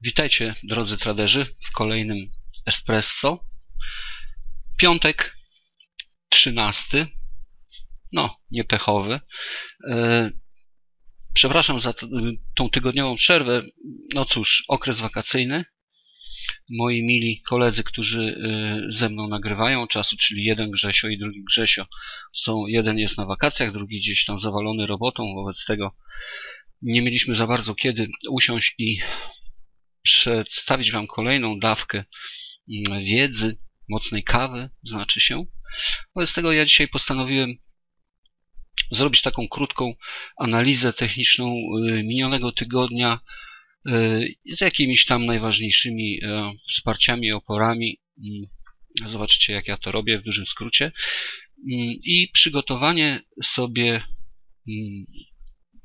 Witajcie drodzy traderzy w kolejnym Espresso. Piątek 13. No, niepechowy. E, przepraszam za tą tygodniową przerwę. No cóż, okres wakacyjny. Moi mili koledzy, którzy e, ze mną nagrywają czasu, czyli jeden Grzesio i drugi Grzesio, są, jeden jest na wakacjach, drugi gdzieś tam zawalony robotą, wobec tego nie mieliśmy za bardzo kiedy usiąść i przedstawić Wam kolejną dawkę mm, wiedzy, mocnej kawy, znaczy się. Wobec tego ja dzisiaj postanowiłem zrobić taką krótką analizę techniczną y, minionego tygodnia y, z jakimiś tam najważniejszymi e, wsparciami, oporami. Mm, zobaczcie, jak ja to robię w dużym skrócie. Mm, I przygotowanie sobie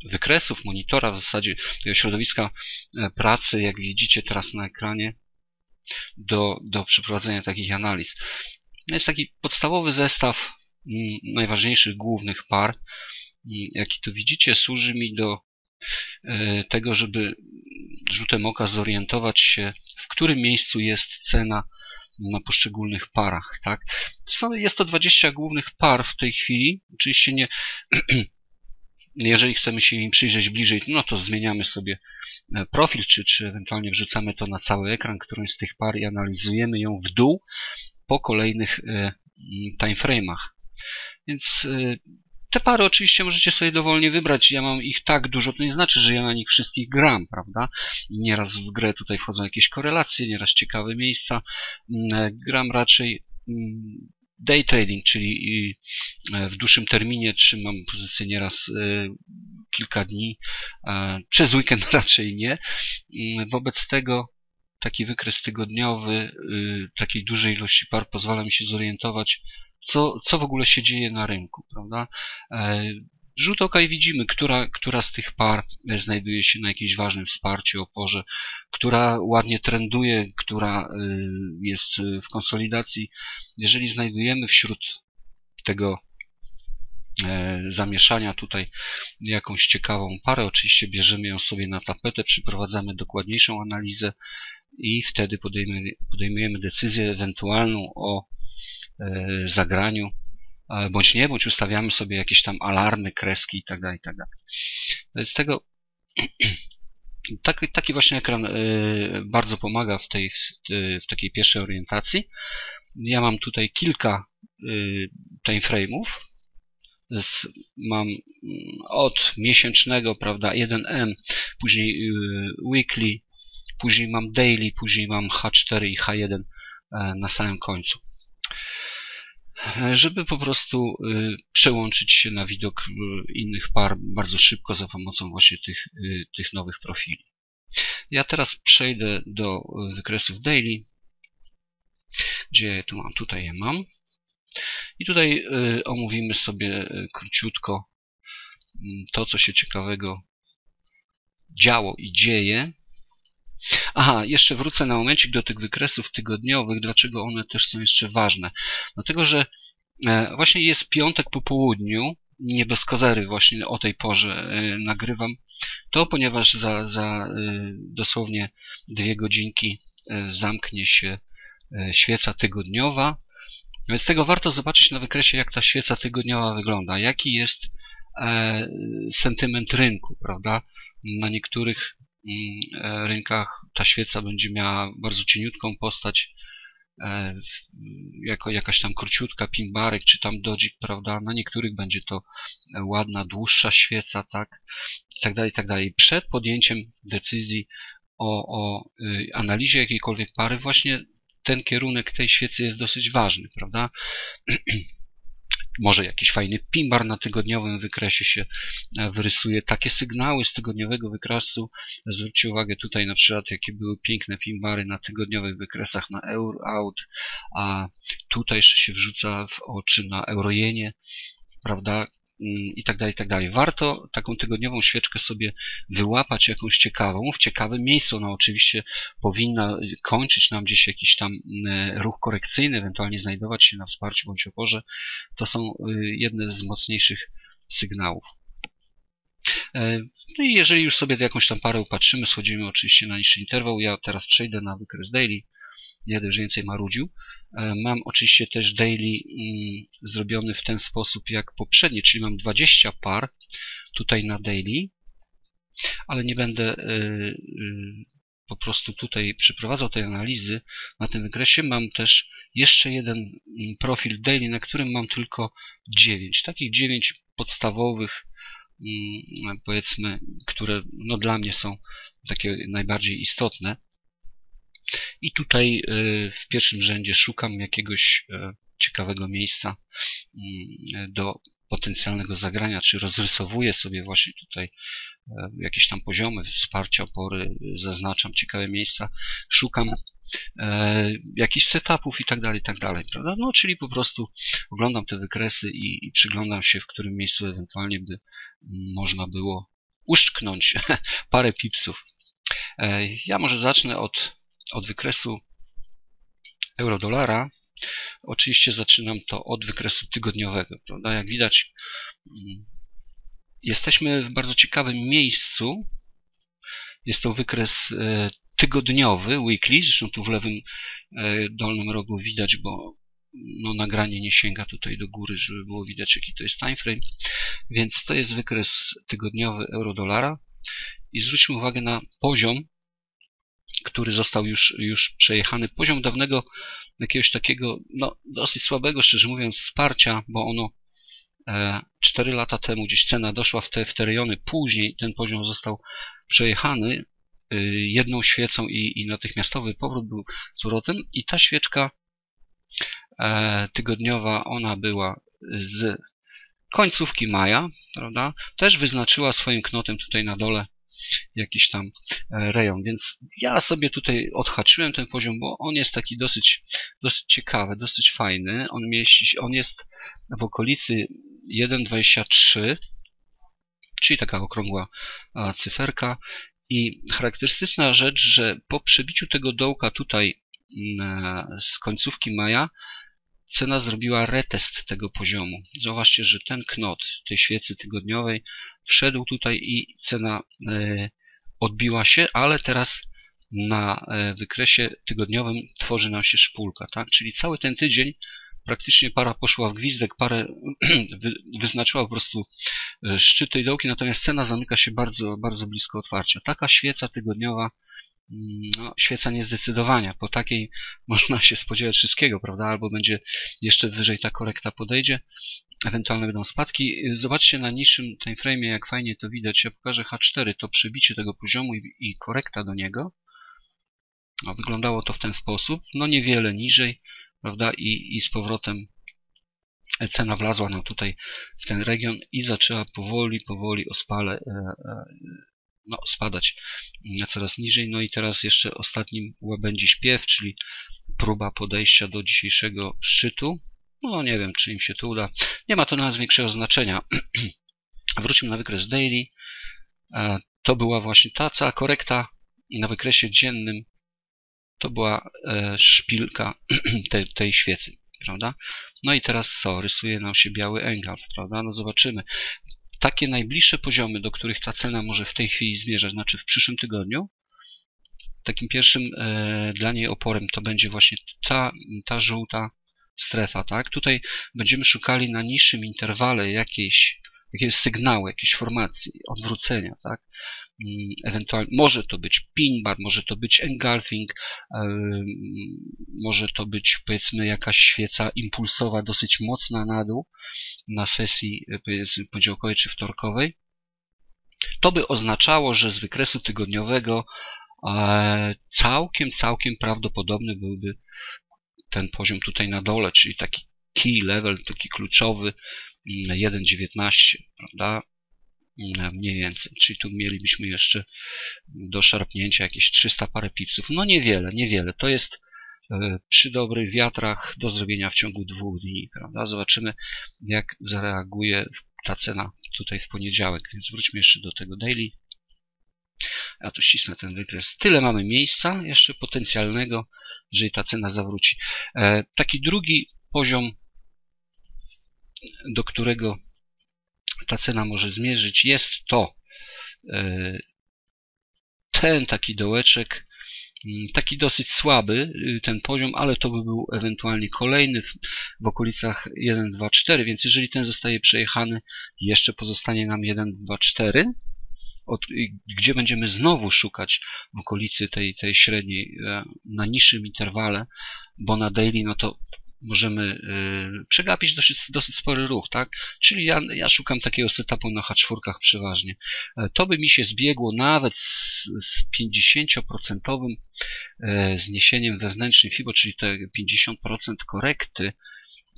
wykresów, monitora, w zasadzie środowiska e, pracy, jak widzicie teraz na ekranie, do, do przeprowadzenia takich analiz. No jest taki podstawowy zestaw mm, najważniejszych głównych par, jaki tu widzicie, służy mi do e, tego, żeby rzutem oka zorientować się, w którym miejscu jest cena na poszczególnych parach. Tak? Jest to 20 głównych par w tej chwili. Oczywiście nie, jeżeli chcemy się im przyjrzeć bliżej, no to zmieniamy sobie e, profil, czy, czy ewentualnie wrzucamy to na cały ekran, którąś z tych par i analizujemy ją w dół po kolejnych e, timeframe'ach. Więc e, te pary oczywiście możecie sobie dowolnie wybrać. Ja mam ich tak dużo, to nie znaczy, że ja na nich wszystkich gram, prawda? Nieraz w grę tutaj wchodzą jakieś korelacje, nieraz ciekawe miejsca. Gram raczej day trading, czyli e, w dłuższym terminie trzymam pozycję nieraz e, kilka dni, przez weekend raczej nie. Wobec tego taki wykres tygodniowy y, takiej dużej ilości par pozwala mi się zorientować, co, co w ogóle się dzieje na rynku, prawda? E, rzut oka i widzimy, która, która z tych par znajduje się na jakimś ważnym wsparciu, oporze, która ładnie trenduje, która y, jest w konsolidacji. Jeżeli znajdujemy wśród tego e, zamieszania tutaj jakąś ciekawą parę, oczywiście bierzemy ją sobie na tapetę, przyprowadzamy dokładniejszą analizę i wtedy podejmujemy, podejmujemy decyzję ewentualną o e, zagraniu bądź nie, bądź ustawiamy sobie jakieś tam alarmy, kreski itd. Itd. Z tego taki, taki właśnie ekran y, bardzo pomaga w tej, w takiej pierwszej orientacji. Ja mam tutaj kilka timeframe'ów. Mam mm, od miesięcznego, prawda, 1M, później weekly, później mam daily, później mam H4 i H1 e, na samym końcu żeby po prostu y, przełączyć się na widok y, innych par bardzo szybko za pomocą właśnie tych, y, tych nowych profili. Ja teraz przejdę do wykresów daily, gdzie tu mam, tutaj je mam. I tutaj omówimy sobie króciutko to, co się ciekawego działo i dzieje Aha, jeszcze wrócę na momencik do tych wykresów tygodniowych, dlaczego one też są jeszcze ważne. Dlatego, że e, właśnie jest piątek po południu, nie bez kozery właśnie o tej porze e, nagrywam, to ponieważ za, za e, dosłownie dwie godzinki zamknie się świeca tygodniowa, więc tego warto zobaczyć na wykresie, jak ta świeca tygodniowa wygląda, jaki jest sentyment rynku, prawda? Na niektórych rynkach ta świeca będzie miała bardzo cieniutką postać, e, jako jakaś tam króciutka pimbarek, czy tam dodzik, prawda? Na niektórych będzie to ładna, dłuższa świeca, tak? I tak dalej, i tak dalej. Przed podjęciem decyzji o, o analizie jakiejkolwiek pary, właśnie ten kierunek tej świecy jest dosyć ważny, prawda? może jakiś fajny pimbar na tygodniowym wykresie się e, wyrysuje. Takie sygnały z tygodniowego wykresu, zwróćcie uwagę tutaj na przykład, jakie były piękne pimbary na tygodniowych wykresach na Euro Out, a tutaj jeszcze się wrzuca w oczy na Eurojenie, prawda? I tak dalej, i tak dalej. Warto taką tygodniową świeczkę sobie wyłapać jakąś ciekawą, w ciekawym miejscu. Ona oczywiście powinna kończyć nam gdzieś jakiś tam ruch korekcyjny, ewentualnie znajdować się na wsparciu bądź oporze. To są jedne z mocniejszych sygnałów. No i jeżeli już sobie jakąś tam parę upatrzymy, schodzimy oczywiście na niższy interwał. Ja teraz przejdę na wykres daily nie już więcej marudził. E, mam oczywiście też daily mm, zrobiony w ten sposób jak poprzednie, czyli mam 20 par tutaj na daily, ale nie będę e, e, po prostu tutaj przeprowadzał tej analizy na tym wykresie. Mam też jeszcze jeden mm, profil daily, na którym mam tylko 9. Takich 9 podstawowych mm, powiedzmy, które no, dla mnie są takie najbardziej istotne. I tutaj y, w pierwszym rzędzie szukam jakiegoś e, ciekawego miejsca mm, do potencjalnego zagrania, czy rozrysowuję sobie właśnie tutaj e, jakieś tam poziomy wsparcia opory, zaznaczam ciekawe miejsca, szukam e, jakichś setupów i tak dalej, i tak dalej, prawda? No, czyli po prostu oglądam te wykresy i, i przyglądam się, w którym miejscu ewentualnie by można było uszczknąć parę pipsów. Ja może zacznę od od wykresu euro-dolara. Oczywiście zaczynam to od wykresu tygodniowego. Prawda? Jak widać, mm, jesteśmy w bardzo ciekawym miejscu. Jest to wykres e, tygodniowy, weekly, zresztą tu w lewym e, dolnym rogu widać, bo no, nagranie nie sięga tutaj do góry, żeby było widać jaki to jest timeframe. Więc to jest wykres tygodniowy euro-dolara i zwróćmy uwagę na poziom który został już, już przejechany. Poziom dawnego jakiegoś takiego, no, dosyć słabego, szczerze mówiąc, wsparcia, bo ono e, 4 lata temu gdzieś cena doszła w te, w te rejony, później ten poziom został przejechany y, jedną świecą i, i natychmiastowy powrót był z i ta świeczka e, tygodniowa, ona była z końcówki maja, prawda? Też wyznaczyła swoim knotem tutaj na dole jakiś tam e, rejon. Więc ja sobie tutaj odhaczyłem ten poziom, bo on jest taki dosyć, dosyć ciekawy, dosyć fajny. On, mieści, on jest w okolicy 1,23, czyli taka okrągła cyferka. I charakterystyczna rzecz, że po przebiciu tego dołka tutaj mm, z końcówki maja cena zrobiła retest tego poziomu. Zauważcie, że ten knot tej świecy tygodniowej wszedł tutaj i cena e, odbiła się, ale teraz na e, wykresie tygodniowym tworzy nam się szpulka, tak? Czyli cały ten tydzień praktycznie para poszła w gwizdek, parę wyznaczyła po prostu e, szczyty i dołki, natomiast cena zamyka się bardzo, bardzo blisko otwarcia. Taka świeca tygodniowa Mm, no, świeca niezdecydowania. Po takiej można się spodziewać wszystkiego, prawda? Albo będzie jeszcze wyżej ta korekta podejdzie, ewentualnie będą spadki. Zobaczcie na niższym timeframe, jak fajnie to widać. Ja pokażę H4, to przebicie tego poziomu i, i korekta do niego. No, wyglądało to w ten sposób. No niewiele niżej, prawda? I, i z powrotem cena wlazła nam tutaj w ten region i zaczęła powoli, powoli ospale e, e, no, spadać coraz niżej. No i teraz jeszcze ostatnim łabędzi śpiew, czyli próba podejścia do dzisiejszego szczytu. No nie wiem, czy im się to uda. Nie ma to na nas większego znaczenia. Wróćmy na wykres daily. E, to była właśnie ta cała korekta na wykresie dziennym. To była e, szpilka tej, tej świecy, prawda? No i teraz co? Rysuje nam się biały engulf, prawda? No zobaczymy takie najbliższe poziomy, do których ta cena może w tej chwili zmierzać, znaczy w przyszłym tygodniu, takim pierwszym e, dla niej oporem to będzie właśnie ta, ta żółta strefa, tak? Tutaj będziemy szukali na niższym interwale jakiejś, jakiegoś sygnału, jakiejś formacji, odwrócenia, tak? Ewentualnie może to być pin bar, może to być engulfing, może to być powiedzmy jakaś świeca impulsowa dosyć mocna na dół na sesji powiedzmy poniedziałkowej czy wtorkowej. To by oznaczało, że z wykresu tygodniowego e, całkiem, całkiem prawdopodobny byłby ten poziom tutaj na dole, czyli taki key level, taki kluczowy 1.19, mm, prawda? Mniej więcej. Czyli tu mielibyśmy jeszcze do szarpnięcia jakieś 300 parę pipsów. No niewiele, niewiele. To jest przy dobrych wiatrach do zrobienia w ciągu dwóch dni. Prawda? Zobaczymy, jak zareaguje ta cena tutaj w poniedziałek. Więc wróćmy jeszcze do tego daily. Ja tu ścisnę ten wykres. Tyle mamy miejsca jeszcze potencjalnego, jeżeli ta cena zawróci. E, taki drugi poziom, do którego ta cena może zmierzyć, jest to e, ten taki dołeczek, mm, taki dosyć słaby y, ten poziom, ale to by był ewentualnie kolejny w, w okolicach 1, 2, 4, więc jeżeli ten zostaje przejechany, jeszcze pozostanie nam 1, 2, 4, od, gdzie będziemy znowu szukać w okolicy tej, tej średniej e, na niższym interwale, bo na daily no to możemy y, przegapić dosyć, dosyć spory ruch, tak? Czyli ja, ja szukam takiego setupu na H4 przeważnie. E, to by mi się zbiegło nawet z, z 50% e, zniesieniem wewnętrznym FIBO, czyli te 50% korekty,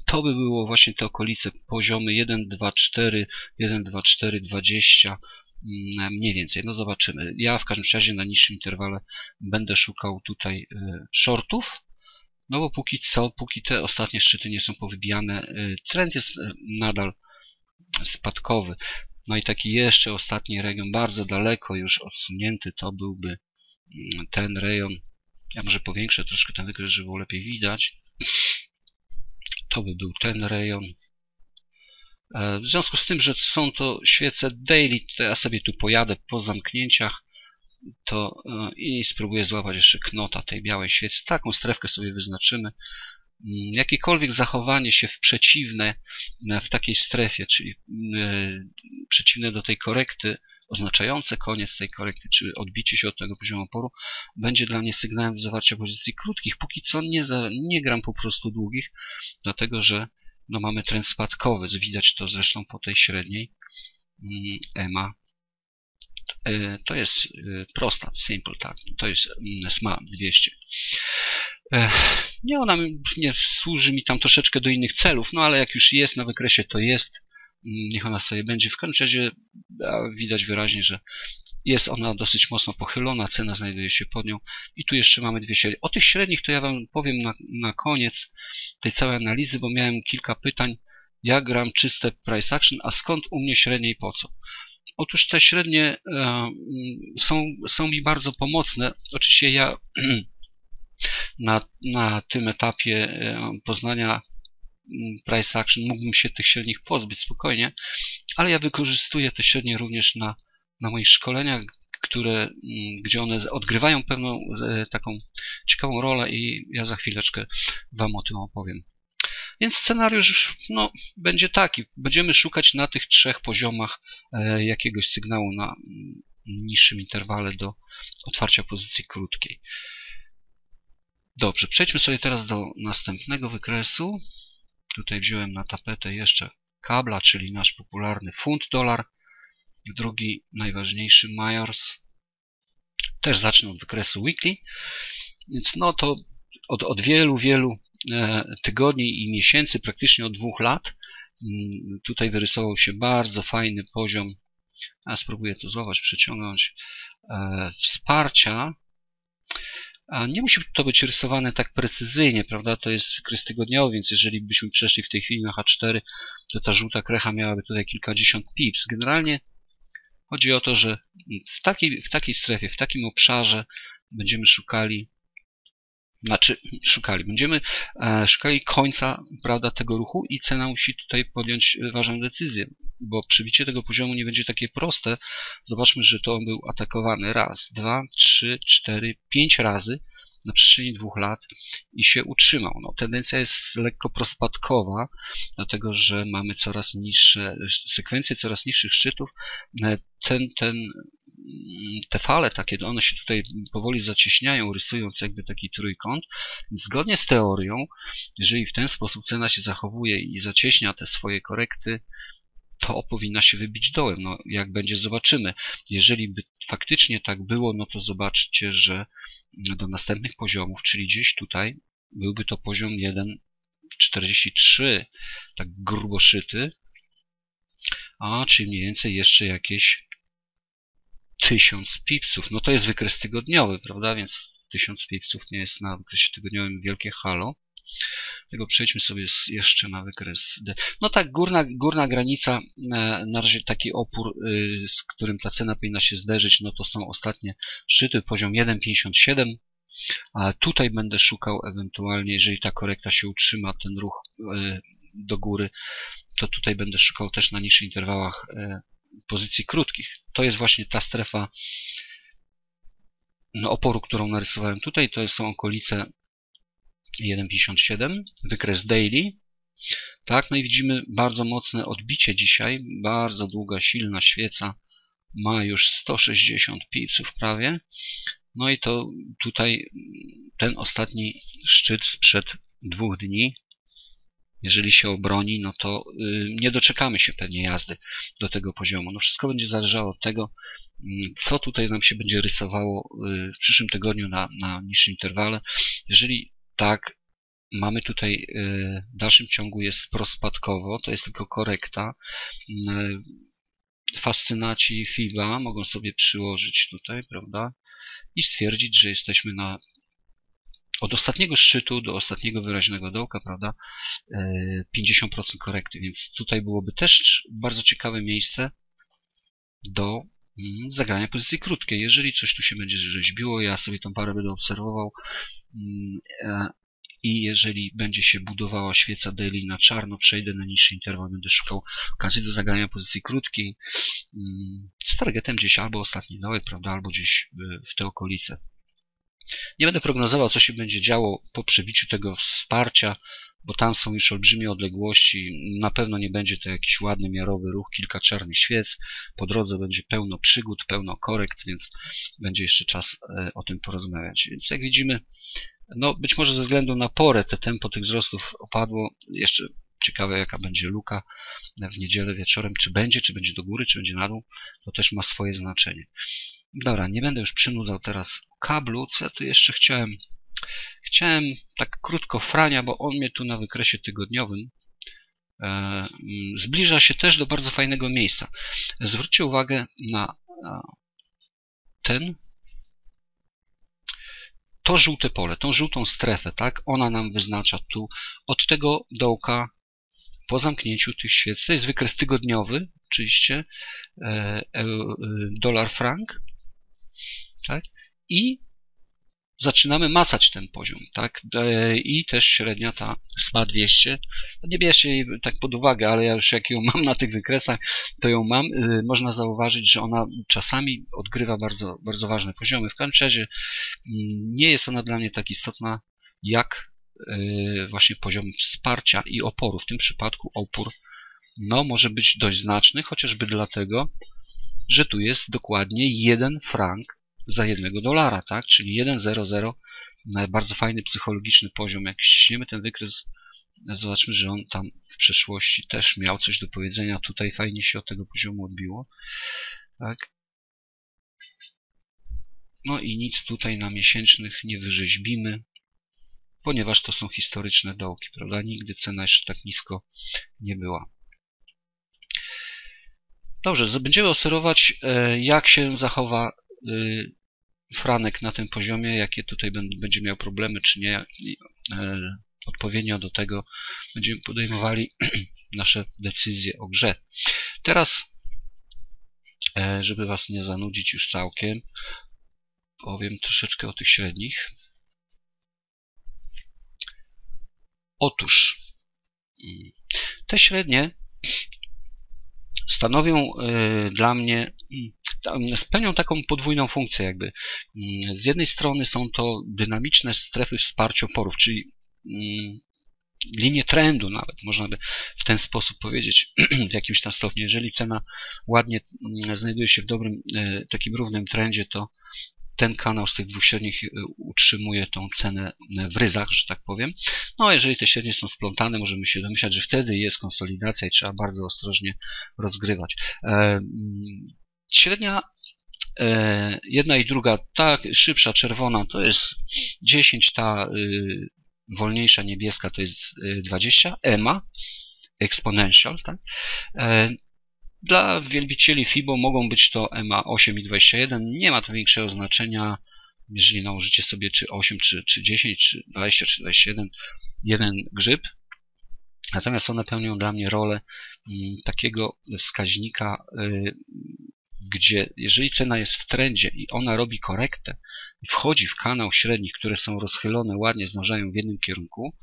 to by było właśnie te okolice, poziomy 1, 2, 4, 1, 2, 4, 20, mniej więcej. No zobaczymy. Ja w każdym razie na niższym interwale będę szukał tutaj e, shortów, no bo póki co, póki te ostatnie szczyty nie są powybijane, y, trend jest y, nadal spadkowy. No i taki jeszcze ostatni region, bardzo daleko już odsunięty, to byłby mm, ten rejon. Ja może powiększę troszkę ten wykres, żeby było lepiej widać. To by był ten rejon. E, w związku z tym, że są to świece daily, to ja sobie tu pojadę po zamknięciach to e, i spróbuję złapać jeszcze knota tej białej świecy. Taką strefkę sobie wyznaczymy. Mm, jakiekolwiek zachowanie się w przeciwne w takiej strefie, czyli e, przeciwne do tej korekty, oznaczające koniec tej korekty, czy odbicie się od tego poziomu oporu, będzie dla mnie sygnałem zawarcia pozycji krótkich. Póki co nie, za, nie gram po prostu długich, dlatego że no, mamy trend spadkowy. Widać to zresztą po tej średniej mm, EMA to jest e, prosta, simple, tak. To jest mm, SMA 200. E, nie, ona nie służy mi tam troszeczkę do innych celów, no ale jak już jest na wykresie, to jest. Mm, niech ona sobie będzie. W każdym razie widać wyraźnie, że jest ona dosyć mocno pochylona, cena znajduje się pod nią i tu jeszcze mamy dwie średnie. O tych średnich to ja Wam powiem na, na koniec tej całej analizy, bo miałem kilka pytań, jak gram czyste price action, a skąd u mnie średnie i po co. Otóż te średnie e, są, są mi bardzo pomocne. Oczywiście ja na, na tym etapie e, poznania mm, price action mógłbym się tych średnich pozbyć spokojnie, ale ja wykorzystuję te średnie również na, na moich szkoleniach, które, mm, gdzie one odgrywają pewną taką ciekawą rolę i ja za chwileczkę Wam o tym opowiem. Więc scenariusz no, będzie taki. Będziemy szukać na tych trzech poziomach e, jakiegoś sygnału na mm, niższym interwale do otwarcia pozycji krótkiej. Dobrze, przejdźmy sobie teraz do następnego wykresu. Tutaj wziąłem na tapetę jeszcze kabla, czyli nasz popularny funt dolar. Drugi najważniejszy Myers. Też zacznę od wykresu weekly. Więc no to od, od wielu, wielu tygodni i miesięcy, praktycznie od dwóch lat. Mm, tutaj wyrysował się bardzo fajny poziom, a spróbuję to złapać, przeciągnąć, e, wsparcia. Nie musi to być rysowane tak precyzyjnie, prawda? To jest wykres tygodniowy, więc jeżeli byśmy przeszli w tej chwili na H4, to ta żółta krecha miałaby tutaj kilkadziesiąt pips. Generalnie chodzi o to, że w takiej, w takiej strefie, w takim obszarze będziemy szukali znaczy szukali. Będziemy e, szukali końca prawda, tego ruchu i cena musi tutaj podjąć ważną decyzję, bo przybicie tego poziomu nie będzie takie proste. Zobaczmy, że to on był atakowany raz, dwa, trzy, cztery, pięć razy na przestrzeni dwóch lat i się utrzymał. No, tendencja jest lekko prospadkowa, dlatego że mamy coraz niższe sekwencje coraz niższych szczytów. E, ten, ten te fale takie, one się tutaj powoli zacieśniają, rysując jakby taki trójkąt. Zgodnie z teorią, jeżeli w ten sposób cena się zachowuje i zacieśnia te swoje korekty, to powinna się wybić dołem. No, jak będzie, zobaczymy. Jeżeli by faktycznie tak było, no to zobaczcie, że do następnych poziomów, czyli gdzieś tutaj, byłby to poziom 1,43, tak grubo szyty, a czyli mniej więcej jeszcze jakieś 1000 pipsów. No to jest wykres tygodniowy, prawda? Więc 1000 pipsów nie jest na wykresie tygodniowym wielkie halo. Tego przejdźmy sobie jeszcze na wykres D. No tak, górna, górna granica, e, na razie taki opór, y, z którym ta cena powinna się zderzyć, no to są ostatnie szczyty, poziom 1,57. A tutaj będę szukał ewentualnie, jeżeli ta korekta się utrzyma, ten ruch e, do góry, to tutaj będę szukał też na niższych interwałach e, pozycji krótkich. To jest właśnie ta strefa no, oporu, którą narysowałem tutaj. To są okolice 1,57, wykres daily. Tak, no i widzimy bardzo mocne odbicie dzisiaj, bardzo długa, silna świeca ma już 160 pipsów prawie. No i to tutaj ten ostatni szczyt sprzed dwóch dni, jeżeli się obroni, no to y, nie doczekamy się pewnie jazdy do tego poziomu. No wszystko będzie zależało od tego, mm, co tutaj nam się będzie rysowało y, w przyszłym tygodniu na, na niższym interwale. Jeżeli tak, mamy tutaj y, w dalszym ciągu jest prospadkowo, to jest tylko korekta. Fascynaci FIBA mogą sobie przyłożyć tutaj, prawda? I stwierdzić, że jesteśmy na od ostatniego szczytu do ostatniego wyraźnego dołka, prawda, 50% e, korekty, więc tutaj byłoby też bardzo ciekawe miejsce do mm, zagrania pozycji krótkiej. Jeżeli coś tu się będzie rzeźbiło, ja sobie tą parę będę obserwował mm, e, i jeżeli będzie się budowała świeca daily na czarno, przejdę na niższy interwał, będę szukał okazji do zagrania pozycji krótkiej mm, z targetem gdzieś albo ostatni dołek, prawda, albo gdzieś w te okolice. Nie będę prognozował, co się będzie działo po przebiciu tego wsparcia, bo tam są już olbrzymie odległości. Na pewno nie będzie to jakiś ładny, miarowy ruch, kilka czarnych świec. Po drodze będzie pełno przygód, pełno korekt, więc będzie jeszcze czas e, o tym porozmawiać. Więc jak widzimy, no być może ze względu na porę te tempo tych wzrostów opadło. Jeszcze ciekawe, jaka będzie luka w niedzielę wieczorem. Czy będzie, czy będzie do góry, czy będzie na dół, to też ma swoje znaczenie. Dobra, nie będę już przynudzał teraz kablu. Co ja tu jeszcze chciałem? Chciałem tak krótko frania, bo on mnie tu na wykresie tygodniowym e, mm, zbliża się też do bardzo fajnego miejsca. Zwróćcie uwagę na ten to żółte pole, tą żółtą strefę, tak? Ona nam wyznacza tu od tego dołka po zamknięciu tych świec. To jest wykres tygodniowy, oczywiście, e, e, dolar frank, tak? I zaczynamy macać ten poziom, tak? E, I też średnia ta SMA 200. Nie bierzcie jej tak pod uwagę, ale ja już jak ją mam na tych wykresach, to ją mam. E, można zauważyć, że ona czasami odgrywa bardzo, bardzo ważne poziomy. W razie mm, nie jest ona dla mnie tak istotna, jak e, właśnie poziom wsparcia i oporu. W tym przypadku opór no, może być dość znaczny, chociażby dlatego, że tu jest dokładnie jeden frank za jednego dolara, tak? Czyli 1,00. Bardzo fajny psychologiczny poziom. Jak ściśniemy ten wykres, zobaczmy, że on tam w przeszłości też miał coś do powiedzenia. Tutaj fajnie się od tego poziomu odbiło. Tak? No i nic tutaj na miesięcznych nie wyrzeźbimy, ponieważ to są historyczne dołki, prawda? Nigdy cena jeszcze tak nisko nie była. Dobrze, będziemy obserwować, e, jak się zachowa Franek na tym poziomie, jakie tutaj będzie miał problemy, czy nie. E, odpowiednio do tego będziemy podejmowali nasze decyzje o grze. Teraz, e, żeby Was nie zanudzić już całkiem, powiem troszeczkę o tych średnich. Otóż mm, te średnie stanowią dla mnie spełnią taką podwójną funkcję jakby. Mm, z jednej strony są to dynamiczne strefy wsparcia oporów, czyli mm, linie trendu nawet, można by w ten sposób powiedzieć w jakimś tam stopniu. Jeżeli cena ładnie mm, znajduje się w dobrym, e, takim równym trendzie, to ten kanał z tych dwóch średnich e, utrzymuje tą cenę w ryzach, że tak powiem. No a jeżeli te średnie są splątane, możemy się domyślać, że wtedy jest konsolidacja i trzeba bardzo ostrożnie rozgrywać. E, Średnia e, jedna i druga, ta szybsza czerwona to jest 10, ta y, wolniejsza niebieska to jest 20, y, EMA, exponential, tak? E, dla wielbicieli FIBO mogą być to EMA 8 i 21, nie ma to większego znaczenia, jeżeli nałożycie sobie czy 8, czy, czy 10, czy 20, czy 21, jeden grzyb. Natomiast one pełnią dla mnie rolę mm, takiego wskaźnika, y, gdzie jeżeli cena jest w trendzie i ona robi korektę wchodzi w kanał średnich, które są rozchylone, ładnie zdążają w jednym kierunku,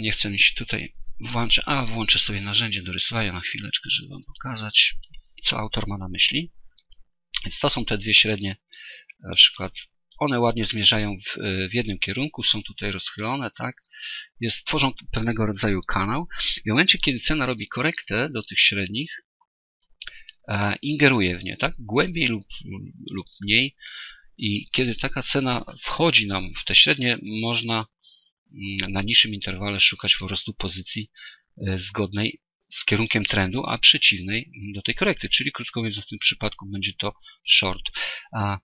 nie chcę mi się tutaj włączyć, a włączę sobie narzędzie do rysowania na chwileczkę, żeby Wam pokazać, co autor ma na myśli. Więc to są te dwie średnie, na przykład one ładnie zmierzają w, w jednym kierunku, są tutaj rozchylone, tak? Jest, tworzą pewnego rodzaju kanał. I w momencie, kiedy cena robi korektę do tych średnich, e, ingeruje w nie, tak? Głębiej lub, lub mniej. I kiedy taka cena wchodzi nam w te średnie, można na niższym interwale szukać po prostu pozycji e, zgodnej z kierunkiem trendu, a przeciwnej do tej korekty, czyli krótko mówiąc w tym przypadku będzie to short.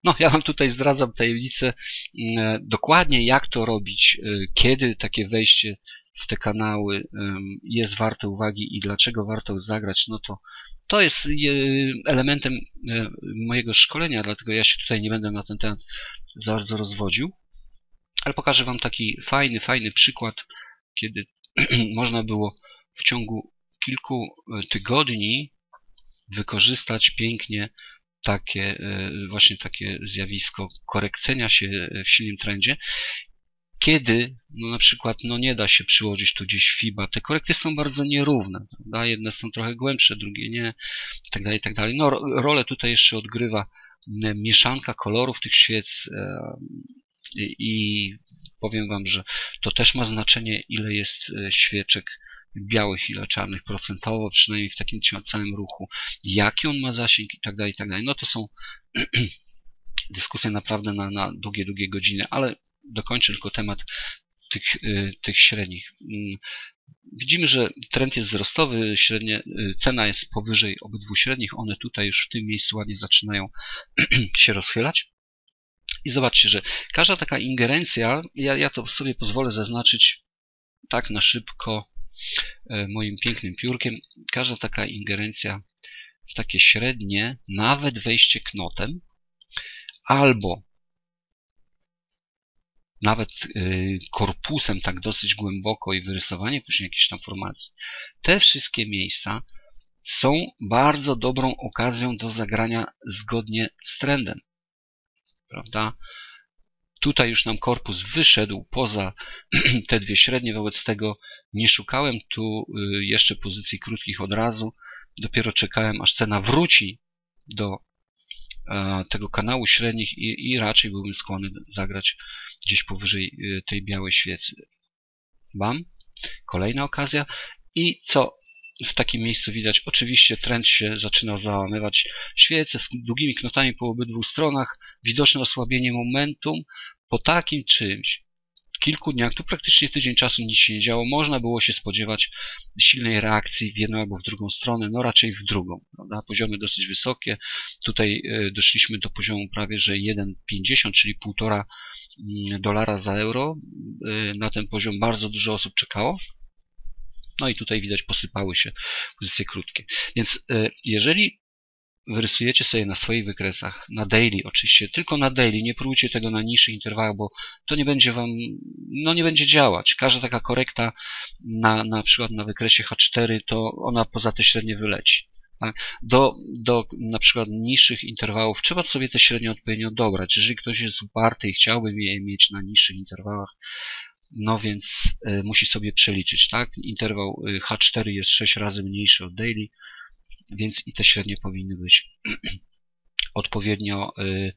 No, ja Wam tutaj zdradzam tajemnicę mm, dokładnie jak to robić, y, kiedy takie wejście w te kanały jest warte uwagi i dlaczego warto zagrać, no to to jest elementem mojego szkolenia, dlatego ja się tutaj nie będę na ten temat za bardzo rozwodził, ale pokażę Wam taki fajny, fajny przykład, kiedy można było w ciągu kilku e, tygodni wykorzystać pięknie takie e, właśnie takie zjawisko korekcenia się w silnym trendzie, kiedy no na przykład no nie da się przyłożyć tu gdzieś FIBA. Te korekty są bardzo nierówne, prawda? Jedne są trochę głębsze, drugie nie, tak dalej, tak dalej. No rolę tutaj jeszcze odgrywa mieszanka kolorów tych świec e, i powiem Wam, że to też ma znaczenie, ile jest świeczek białych, ile czarnych procentowo, przynajmniej w takim całym ruchu, jaki on ma zasięg i tak dalej, i tak dalej. No to są dyskusje naprawdę na, na długie, długie godziny, ale dokończę tylko temat tych, y, tych średnich. Mm, widzimy, że trend jest wzrostowy, średnie, y, cena jest powyżej obydwu średnich, one tutaj już w tym miejscu ładnie zaczynają się rozchylać. I zobaczcie, że każda taka ingerencja, ja, ja to sobie pozwolę zaznaczyć tak na szybko, E, moim pięknym piórkiem. Każda taka ingerencja w takie średnie, nawet wejście knotem, albo nawet e, korpusem tak dosyć głęboko i wyrysowanie później jakiejś tam formacji. Te wszystkie miejsca są bardzo dobrą okazją do zagrania zgodnie z trendem. Prawda? Tutaj już nam korpus wyszedł poza te dwie średnie, wobec tego nie szukałem tu y, jeszcze pozycji krótkich od razu. Dopiero czekałem, aż cena wróci do e, tego kanału średnich i, i raczej byłbym skłonny zagrać gdzieś powyżej y, tej białej świecy. Bam. Kolejna okazja. I co w takim miejscu widać? Oczywiście trend się zaczyna załamywać. Świece z długimi knotami po obydwu stronach. Widoczne osłabienie momentum po takim czymś, kilku dniach, tu praktycznie tydzień czasu nic się nie działo, można było się spodziewać silnej reakcji w jedną albo w drugą stronę, no raczej w drugą. Prawda? Poziomy dosyć wysokie. Tutaj e, doszliśmy do poziomu prawie, że 1,50, czyli 1,5 mm, dolara za euro. E, na ten poziom bardzo dużo osób czekało. No i tutaj widać posypały się pozycje krótkie. Więc e, jeżeli wyrysujecie sobie na swoich wykresach, na daily oczywiście, tylko na daily, nie próbujcie tego na niższych interwałach, bo to nie będzie wam, no nie będzie działać. Każda taka korekta na, na przykład na wykresie H4, to ona poza te średnie wyleci. Tak? Do, do na przykład niższych interwałów trzeba sobie te średnie odpowiednio dobrać. Jeżeli ktoś jest uparty i chciałby je mieć na niższych interwałach, no więc y, musi sobie przeliczyć, tak? Interwał y, H4 jest 6 razy mniejszy od daily, więc i te średnie powinny być odpowiednio y,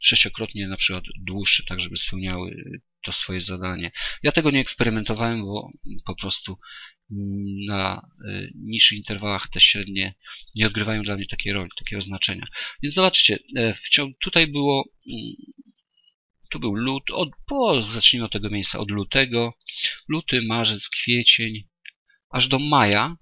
sześciokrotnie na przykład dłuższe, tak żeby spełniały to swoje zadanie. Ja tego nie eksperymentowałem, bo po prostu na y, niższych interwałach te średnie nie odgrywają dla mnie takiej roli, takiego znaczenia. Więc zobaczcie, e, tutaj było mm, tu był lut, od, po, zacznijmy od tego miejsca, od lutego, luty, marzec, kwiecień, aż do maja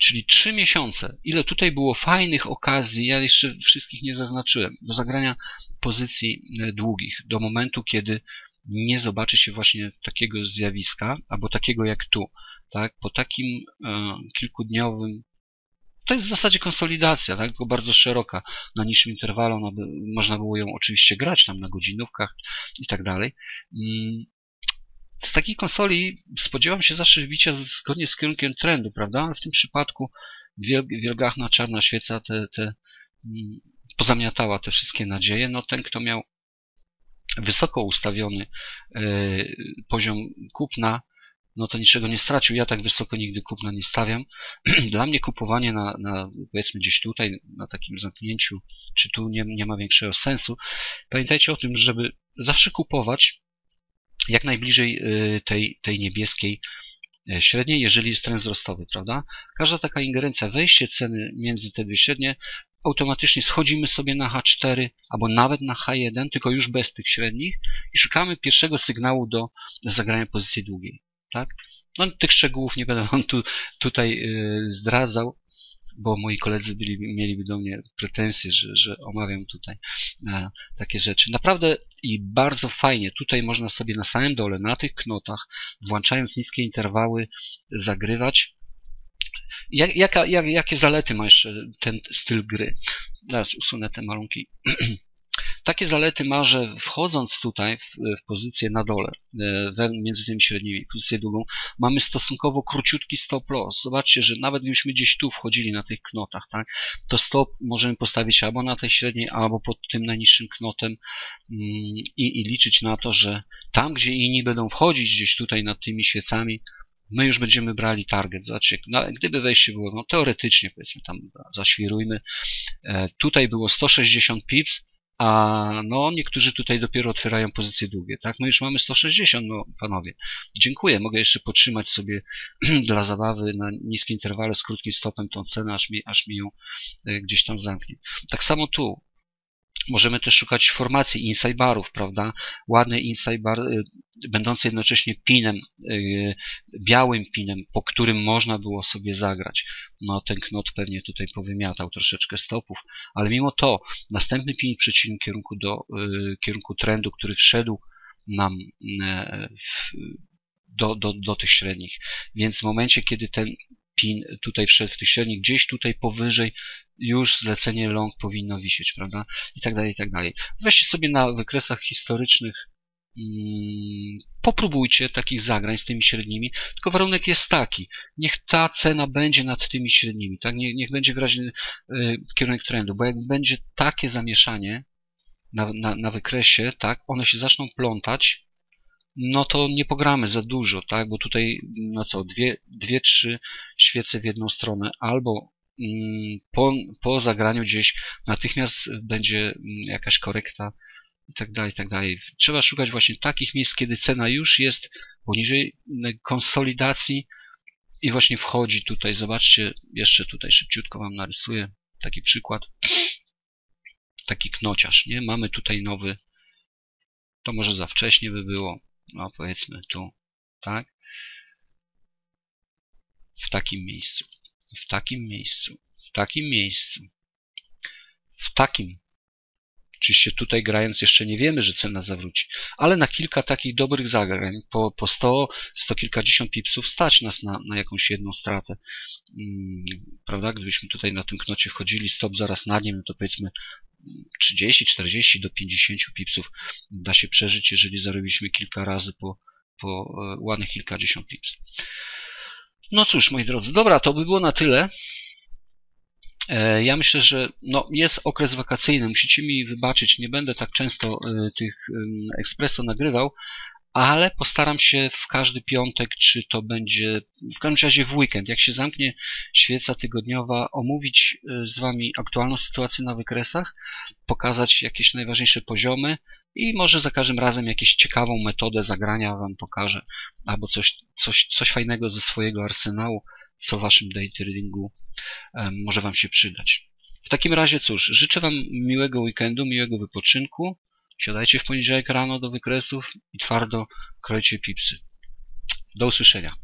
Czyli trzy miesiące. Ile tutaj było fajnych okazji, ja jeszcze wszystkich nie zaznaczyłem, do zagrania pozycji e, długich, do momentu, kiedy nie zobaczy się właśnie takiego zjawiska, albo takiego jak tu. Tak? Po takim e, kilkudniowym to jest w zasadzie konsolidacja, tak? tylko bardzo szeroka, na niższym interwalu, no, można było ją oczywiście grać tam na godzinówkach i tak dalej. Mm, z takiej konsoli spodziewam się zawsze wbicia zgodnie z kierunkiem trendu, prawda? Ale w tym przypadku wielgachna czarna świeca te, te mm, pozamiatała te wszystkie nadzieje. No ten, kto miał wysoko ustawiony e, poziom kupna, no to niczego nie stracił. Ja tak wysoko nigdy kupna nie stawiam. Dla mnie kupowanie na, na powiedzmy gdzieś tutaj, na takim zamknięciu, czy tu nie, nie ma większego sensu. Pamiętajcie o tym, żeby zawsze kupować jak najbliżej y, tej, tej niebieskiej y, średniej, jeżeli jest trend wzrostowy, prawda? Każda taka ingerencja, wejście ceny między te dwie średnie, automatycznie schodzimy sobie na H4 albo nawet na H1, tylko już bez tych średnich i szukamy pierwszego sygnału do zagrania pozycji długiej, tak? No, tych szczegółów nie będę wam tu, tutaj y, zdradzał, bo moi koledzy byli, mieliby do mnie pretensje, że, że omawiam tutaj e, takie rzeczy. Naprawdę i bardzo fajnie, tutaj można sobie na samym dole, na tych knotach, włączając niskie interwały, zagrywać. Jak, jaka, jak, jakie zalety ma jeszcze ten styl gry? Teraz usunę te malunki. Takie zalety ma, że wchodząc tutaj w, w pozycję na dole, e, między tymi średnimi, pozycję długą, mamy stosunkowo króciutki stop loss. Zobaczcie, że nawet gdybyśmy gdzieś tu wchodzili na tych knotach, tak, to stop możemy postawić albo na tej średniej, albo pod tym najniższym knotem mm, i, i liczyć na to, że tam, gdzie inni będą wchodzić gdzieś tutaj nad tymi świecami, my już będziemy brali target. No, gdyby wejście było, no teoretycznie powiedzmy tam zaświrujmy, e, tutaj było 160 pips, a no niektórzy tutaj dopiero otwierają pozycje długie, tak? My już mamy 160, no panowie, dziękuję, mogę jeszcze potrzymać sobie dla zabawy na niskim interwale z krótkim stopem tą cenę, aż mi, aż mi ją e, gdzieś tam zamknie. Tak samo tu, Możemy też szukać formacji inside barów, prawda? Ładny inside bar, y, będący jednocześnie pinem, y, białym pinem, po którym można było sobie zagrać. No ten knot pewnie tutaj powymiatał troszeczkę stopów, ale mimo to następny pin w przeciwnym kierunku do y, kierunku trendu, który wszedł nam do, do, do tych średnich. Więc w momencie, kiedy ten pin tutaj wszedł w tych średnich, gdzieś tutaj powyżej już zlecenie long powinno wisieć, prawda? I tak dalej, i tak dalej. Weźcie sobie na wykresach historycznych mm, popróbujcie takich zagrań z tymi średnimi, tylko warunek jest taki, niech ta cena będzie nad tymi średnimi, tak? niech, niech będzie wyraźny y, kierunek trendu, bo jak będzie takie zamieszanie na, na, na wykresie, tak, one się zaczną plątać, no to nie pogramy za dużo, tak? Bo tutaj, no co, dwie, dwie trzy świece w jedną stronę, albo mm, po, po zagraniu gdzieś natychmiast będzie mm, jakaś korekta i tak dalej, i tak dalej. Trzeba szukać właśnie takich miejsc, kiedy cena już jest poniżej mm, konsolidacji i właśnie wchodzi tutaj. Zobaczcie, jeszcze tutaj szybciutko Wam narysuję taki przykład. Taki knociarz, nie? Mamy tutaj nowy, to może za wcześnie by było, no powiedzmy tu, tak? W takim miejscu, w takim miejscu, w takim miejscu, w takim. Oczywiście tutaj grając jeszcze nie wiemy, że cena zawróci, ale na kilka takich dobrych zagrań, po, po 100, 100 kilkadziesiąt pipsów stać nas na, na jakąś jedną stratę. Hmm, prawda? Gdybyśmy tutaj na tym knocie wchodzili, stop zaraz nad nim, no to powiedzmy 30, 40 do 50 pipsów da się przeżyć, jeżeli zarobiliśmy kilka razy po, po e, ładnych kilkadziesiąt pips. No cóż, moi drodzy, dobra, to by było na tyle. E, ja myślę, że no, jest okres wakacyjny, musicie mi wybaczyć, nie będę tak często e, tych ekspreso nagrywał, ale postaram się w każdy piątek, czy to będzie w każdym razie w weekend, jak się zamknie świeca tygodniowa, omówić y, z Wami aktualną sytuację na wykresach, pokazać jakieś najważniejsze poziomy i może za każdym razem jakąś ciekawą metodę zagrania Wam pokażę, albo coś, coś, coś fajnego ze swojego arsenału, co w Waszym day tradingu może Wam się przydać. W takim razie cóż, życzę Wam miłego weekendu, miłego wypoczynku. Siadajcie w poniedziałek rano do wykresów i twardo krojcie pipsy. Do usłyszenia.